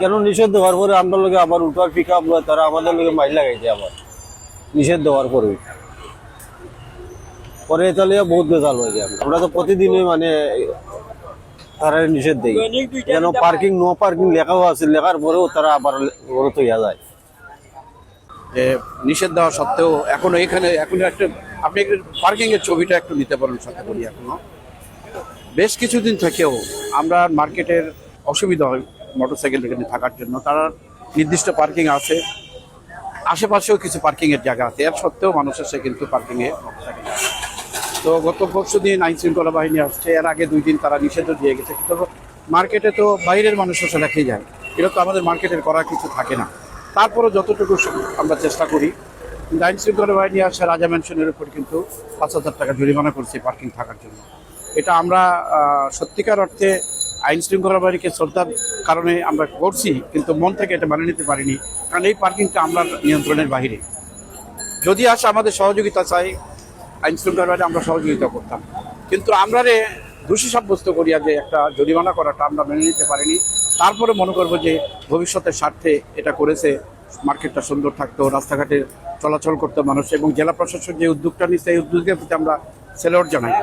কেন নিষেধ দেওয়ার পরে আমরা লোকে আবার উঠার পিক আপ তারা আমাদের লোকে মাইল লাগাইছে আবার। নিষেধ দেওয়ার পরে। পরে তাহলে বহুত বেজাল হয়ে যায়। আমরা তো প্রতিদিনই মানে তারা নিষেধ দেয় যেন পার্কিং নো পার্কিং লেখাও আছে, লেখার পরেও তারা আবার ওরা তো ইয়া যায়। যে নিষেধ দেওয়া সত্ত্বেও এখনও এখানে, এখন একটা, আপনি পার্কিং এর ছবিটা একটু নিতে পারেন সাথে করি এখনও। বেশ কিছুদিন থেকেও আমরা মার্কেটের অসুবিধা হয়। মোটরসাইকেল এখানে থাকার জন্য। তারা নির্দিষ্ট পার্কিং আছে। আশেপাশেও কিছু পার্কিংয়ের জায়গা আছে। এর সত্ত্বেও মানুষ এসে কিন্তু পার্কিংয়ে মোটরসাইকেল তো গত পরশু দিন আইন শৃঙ্খলা বাহিনী আসছে। এর আগে দুই দিন তারা নিষেধও দিয়ে গেছে। কিন্তু মার্কেটে তো বাইরের মানুষ এসে রেখে যায়। এটা তো আমাদের মার্কেটের করা কিছু থাকে না। তারপরে যতটুকু আমরা চেষ্টা করি, কিন্তু আইন শৃঙ্খলা বাহিনী আসছে, রাজা ম্যানশনের উপর কিন্তু পাঁচ হাজার টাকা জরিমানা করছি পার্কিং থাকার জন্য। এটা আমরা সত্যিকার অর্থে আইন শৃঙ্খলা বাহিনীকে শ্রদ্ধার কারণে আমরা করছি, কিন্তু মন থেকে এটা মানে নিতে পারিনি, কারণ এই পার্কিংটা আমরা নিয়ন্ত্রণের বাইরে যদি আসে আমাদের সহযোগিতা চাই, আইন শৃঙ্খলা বাহিনী আমরা সহযোগিতা করতাম। কিন্তু আমরা রে দোষী সাব্যস্ত করিয়া যে একটা জরিমানা করাটা আমরা মেনে নিতে পারিনি, তারপরে মনে করব যে ভবিষ্যতের স্বার্থে এটা করেছে, মার্কেটটা সুন্দর থাকতো, রাস্তাঘাটে চলাচল করতো মানুষ, এবং জেলা প্রশাসন যে উদ্যোগটা নিচ্ছে, এই উদ্যোগের প্রতি আমরা সেলর জানাই।